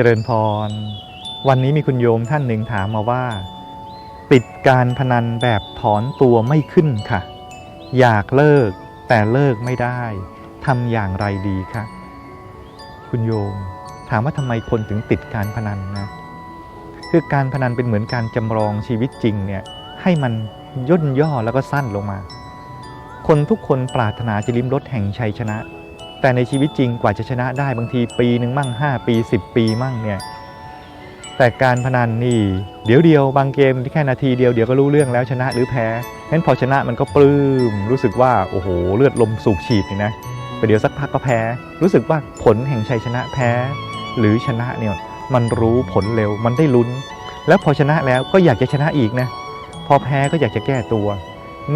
เจริญพร วันนี้มีคุณโยมท่านหนึ่งถามมาว่า ติดการพนันแบบถอนตัวไม่ขึ้นค่ะ อยากเลิกแต่เลิกไม่ได้ทำอย่างไรดีคะคุณโยม ถามว่าทำไมคนถึงติดการพนันนะ คือการพนันเป็นเหมือนการจำลองชีวิตจริงเนี่ยให้มันย่นย่อแล้วก็สั้นลงมา คนทุกคนปรารถนาจะลิ้มรสแห่งชัยชนะ แต่ในชีวิตจริงกว่าจะชนะได้บางทีปีหนึ่งมั่ง 5 ปี 10 ปีมั่งเนี่ยแต่การพนันนี่เดี๋ยวเดียวบางเกมที่แค่นาทีเดียวเดี๋ยวก็รู้เรื่องแล้วชนะหรือแพ้งั้นพอชนะมันก็ปลื้มรู้สึกว่าโอ้โหเลือดลมสูบฉีดนี่นะไปเดี๋ยวสักพักก็แพ้ รู้สึกว่าผลแห่งชัยชนะแพ้ หรือชนะเนี่ยมันรู้ผลเร็วมันได้ลุ้น แล้วพอชนะแล้วก็อยากจะชนะอีกนะพอแพ้ก็อยากจะแก้ตัว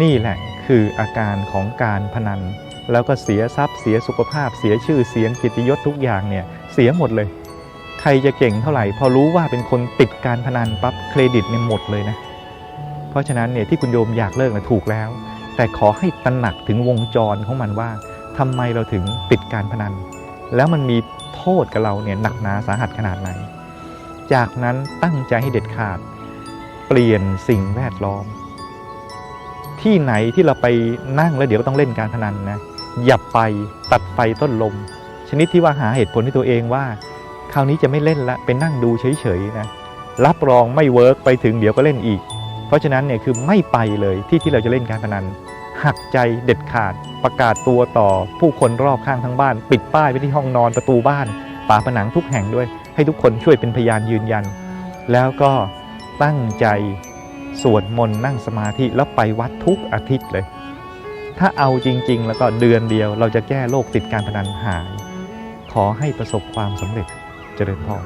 นี่แหละคืออาการของการพนัน แล้วก็เสียทรัพย์เสียสุขภาพ เสียชื่อเสียงกิตยศทุกอย่างเนี่ยเสียหมดเลย ใครจะเก่งเท่าไหร่ พอรู้ว่าเป็นคนติดการพนันปั๊บเครดิตเนี่ยหมดเลยนะ เพราะฉะนั้นเนี่ยที่คุณโยมอยากเลิกนะถูกแล้ว แต่ขอให้ตระหนักถึงวงจรของมันว่าทำไมเราถึงติดการพนัน แล้วมันมีโทษกับเราเนี่ยหนักหนาสาหัสขนาดไหน จากนั้นตั้งใจให้เด็ดขาด เปลี่ยนสิ่งแวดล้อม ที่ไหนที่เราไปนั่งแล้วเดี๋ยวก็ต้องเล่นการพนันนะ อย่าไปตัดไฟต้นลม ชนิดที่ว่าหาเหตุผลให้ตัวเองว่า คราวนี้จะไม่เล่นละไปนั่งดูเฉยๆนะรับรองไม่เวิร์กไปถึงเดี๋ยวก็เล่นอีก เพราะฉะนั้นเนี่ยคือไม่ไปเลยที่ที่เราจะเล่นการพนันหักใจเด็ดขาดประกาศตัวต่อ ผู้คนรอบข้างทั้งบ้าน ปิดป้ายไว้ที่ห้องนอนประตูบ้านฝาผนังทุกแห่งด้วย ให้ทุกคนช่วยเป็นพยานยืนยัน แล้วก็ตั้งใจสวดมนต์นั่งสมาธิแล้วไปวัดทุกอาทิตย์เลย ถ้าเอาจริง ๆ แล้วก็เดือนเดียว เราจะแก้โรคติดการพนันหาย ขอให้ประสบความสำเร็จเจริญพร